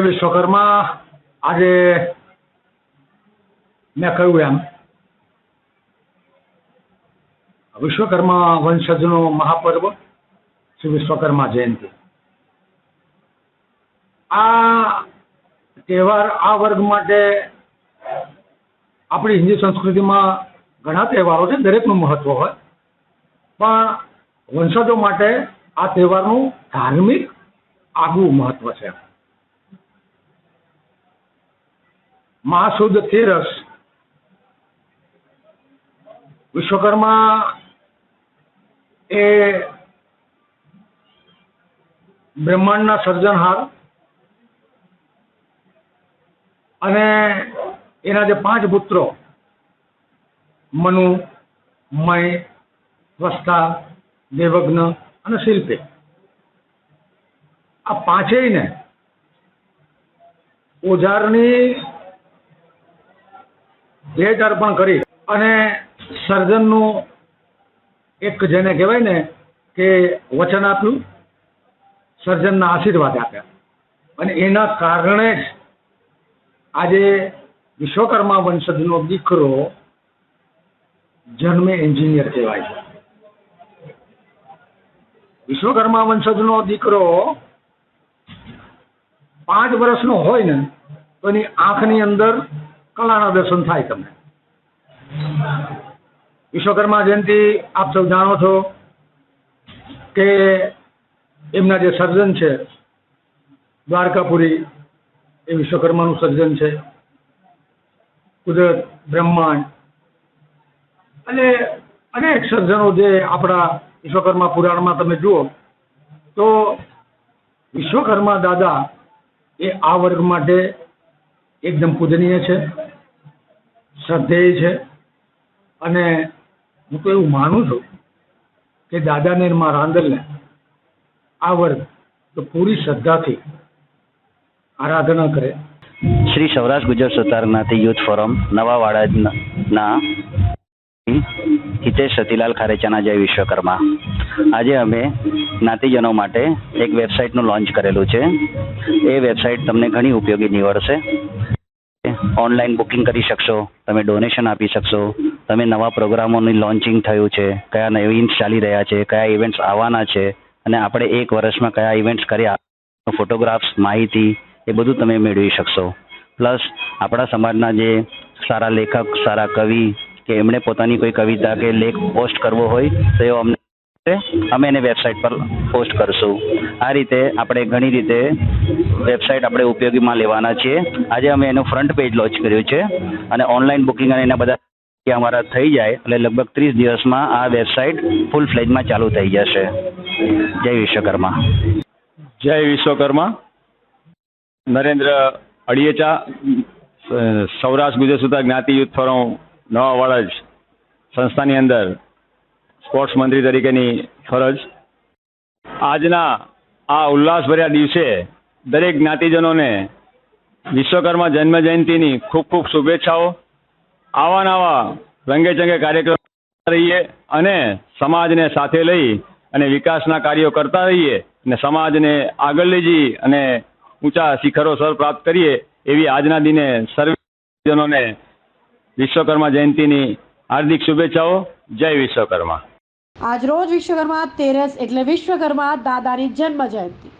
વિશ્વકર્મા આજે મેં કહ્યું એમ, વિશ્વકર્મા વંશજનો મહાપર્વ શ્રી વિશ્વકર્મા જયંતિ. આ તહેવાર આ વર્ગ માટે આપણી હિન્દુ સંસ્કૃતિમાં ઘણા તહેવારો છે, દરેકનું મહત્વ હોય. પણ વંશજો માટે આ તહેવારનું ધાર્મિક આગવું મહત્વ છે. મહાસુદ તેરસ વિશ્વકર્મા એ બ્રહ્માંડના સર્જનહાર અને એના જે પાંચ પુત્રો, મનુ, મય, વસ્તા, દેવગ્ન અને શિલ્પે. આ પાંચેયને ઓજારની ભેટ અર્પણ કરી. અને સર્જનનું એક જેને કહેવાય ને કે વચન આપ્યું, સર્જનના આશીર્વાદ આપ્યા. અને એના કારણે જ આજે વિશ્વકર્મા વંશજનો દીકરો જન્મે એન્જિનિયર કહેવાય છે. વિશ્વકર્મા વંશજનો દીકરો પાંચ વર્ષનો હોય ને, તો એની આંખની અંદર કલાના દર્શન થાય તમને. વિશ્વકર્મા જયંતિ આપ સૌ જાણો છો કે એમના જે સર્જન છે, દ્વારકાપુરી, એ વિશ્વકર્માનું સર્જન છે. કુદરત, બ્રહ્માંડ અને અનેક સર્જનો જે આપણા વિશ્વકર્મા પુરાણમાં તમે જુઓ, તો વિશ્વકર્મા દાદા એ આ વર્ગ માટે એકદમ પૂજનીય છે. શ્રદ્ધેય છે. અને હું તો એવું માનું છું કે દાદાને ને મારા આંદરને આ વર્ગ તો પૂરી શ્રદ્ધાથી આરાધના કરે. શ્રી સૌરાષ્ટ્ર ગુજરાત સુતાર યુથ ફોરમ નવા વાડાના હિતેશ સતીલાલ ખારેચાના જય વિશ્વકર્મા. આજે અમે જ્ઞાતિજનો માટે એક વેબસાઇટનું લોન્ચ કરેલું છે. એ વેબસાઇટ તમને ઘણી ઉપયોગી નીવડશે. ઓનલાઈન બુકિંગ કરી શકશો, તમે ડોનેશન આપી શકશો, તમે નવા પ્રોગ્રામોની લોન્ચિંગ થયું છે, કયા ઇવેન્ટ્સ ચાલી રહ્યા છે, કયા ઇવેન્ટ્સ આવવાના છે, અને આપણે એક વર્ષમાં કયા ઇવેન્ટ્સ કર્યા ફોટોગ્રાફ્સ માહિતી, એ બધું તમે મેળવી શકશો. પ્લસ આપણા સમાજના જે સારા લેખક, સારા કવિ, કે એમણે પોતાની કોઈ કવિતા કે લેખ પોસ્ટ કરવો હોય, તો એ અમને અમે એને વેબસાઇટ પર પોસ્ટ કરશું. આ રીતે આપણે ઘણી રીતે વેબસાઇટ આપણે ઉપયોગીમાં લેવાના છીએ. આજે અમે એનું ફ્રન્ટ પેજ લોન્ચ કર્યું છે અને ઓનલાઈન બુકિંગ અને એના બધા કે અમારા થઈ જાય, એટલે લગભગ ત્રીસ દિવસમાં આ વેબસાઇટ ફૂલ ફ્લેજમાં ચાલુ થઈ જશે. જય વિશ્વકર્મા. જય વિશ્વકર્મા. નરેન્દ્ર અડિયેચા સૌરાષ્ટ્ર ગુજરાત સુધા જ્ઞાતિ યુથ ફોરમ નવા વાડજ સંસ્થાની અંદર સ્પોર્ટ્સ મંત્રી તરીકેની ફરજ. આજના આ ઉલ્લાસભર્યા દિવસે દરેક જ્ઞાતિજનોને વિશ્વકર્મા જન્મ જયંતિની ખૂબ ખૂબ શુભેચ્છાઓ. આવા નવા રંગેચંગે કાર્યક્રમ રહીએ અને સમાજને સાથે લઈ અને વિકાસના કાર્યો કરતા રહીએ અને સમાજને આગળ લઈ જઈ અને ઊંચા શિખરો સર પ્રાપ્ત કરીએ એવી આજના દિને સર્વે જનોને વિશ્વકર્મા જયંતિની હાર્દિક શુભેચ્છાઓ. જય વિશ્વકર્મા. આજરોજ વિશ્વકર્મા તેરસ એટલે વિશ્વકર્મા દાદાની જન્મ જયંતિ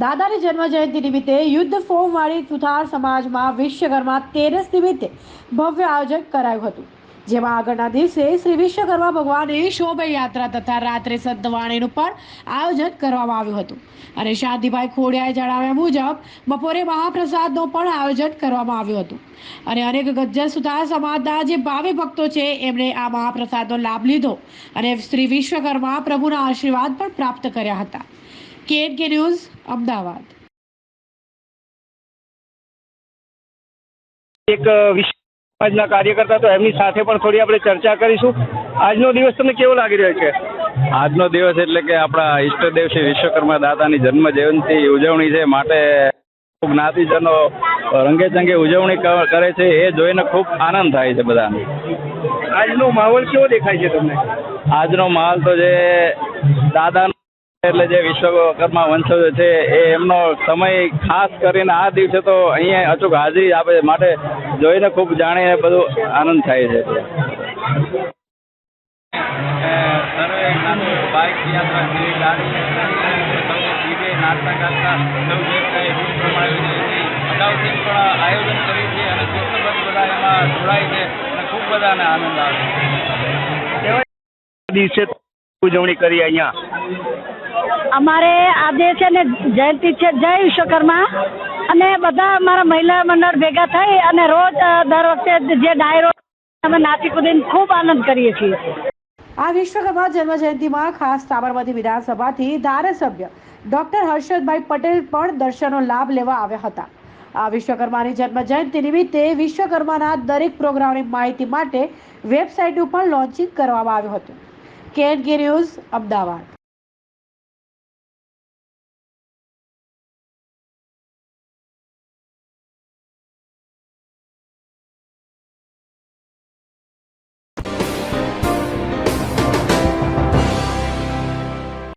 દાદાની જન્મ જયંતિ નિમિત્તે યુદ્ધ ફોર્મવાળી સુથાર સમાજમાં વિશ્વકર્મા તેરસ નિમિત્તે ભવ્ય આયોજન કરાયું હતું. જેમાં આગળના દિવસે શ્રી વિશ્વકર્મા ભગવાનની શોભાયાત્રા તથા રાત્રે સંતવાણીનું પણ આયોજન કરવામાં આવ્યું હતું. અને શાંતિભાઈ ખોડિયાએ જણાવ્યા મુજબ, બપોરે મહાપ્રસાદનું પણ આયોજન કરવામાં આવ્યું હતું. અને અનેક ગજ્જર સુથાર સમાજના જે ભાવિ ભક્તો છે, એમણે આ મહાપ્રસાદનો લાભ લીધો અને શ્રી વિશ્વકર્મા પ્રભુના આશીર્વાદ પણ પ્રાપ્ત કર્યા હતા. કેન કે ન્યૂઝ, અમદાવાદ. એક વિશ્વ સમાજના કાર્યકર્તા તો એમની સાથે પણ થોડી આપણે ચર્ચા કરીશું. આજનો દિવસ તમને કેવો લાગી રહ્યો છે? આજનો દિવસ એટલે કે આપણા ઈષ્ટદેવ શ્રી વિશ્વકર્મા દાદાની જન્મ જયંતિ ઉજવણી છે. માટે જ્ઞાતિજનો રંગે ચંગે ઉજવણી કરે છે. એ જોઈને ખૂબ આનંદ થાય છે બધાને. આજનો માહોલ કેવો દેખાય છે તમને? આજનો માહોલ તો જે દાદાનો એટલે જે વિશ્વકર્મા વંશજો છે એ એમનો સમય ખાસ કરીને આ દિવસે તો અહીંયા અચૂક હાજરી આપે છે. માટે જોઈને ખૂબ જાણીને બધું આનંદ થાય છે. સર્વે બાઇક યાત્રા છે ગાડી ડીજે નાચતા ગાતા સૌ જે કાંઈ રૂટ પ્રમાણે અગાઉથી પણ આયોજન કર્યું છે અને બધા એમાં જોડાય છે અને ખૂબ બધાને આનંદ આવે છે દિવસે ઉજવણી કરી અહીંયા? અમારે આજે છે ને જયંતિ છે. જય વિશ્વકર્મા અને બધા મારા મહિલા મંડળ ભેગા થઈ અને રોજ દર વખતે જે ડાયરો અમે નાચી કૂદીને ખૂબ આનંદ કરીએ છીએ. આ વિશ્વકર્મા જન્મ જયંતિમાં ખાસ સાબરમતી વિધાનસભાથી ધારાસભ્ય ડોક્ટર હર્ષદભાઈ પટેલ પણ દર્શનનો લાભ લેવા આવ્યા હતા. આ વિશ્વકર્માની જન્મ જયંતિ નિમિત્તે વિશ્વકર્માના દરેક પ્રોગ્રામની માહિતી માટે વેબસાઇટનું પણ લોન્ચિંગ કરવામાં આવ્યું હતું. KNK news, Ahmedabad.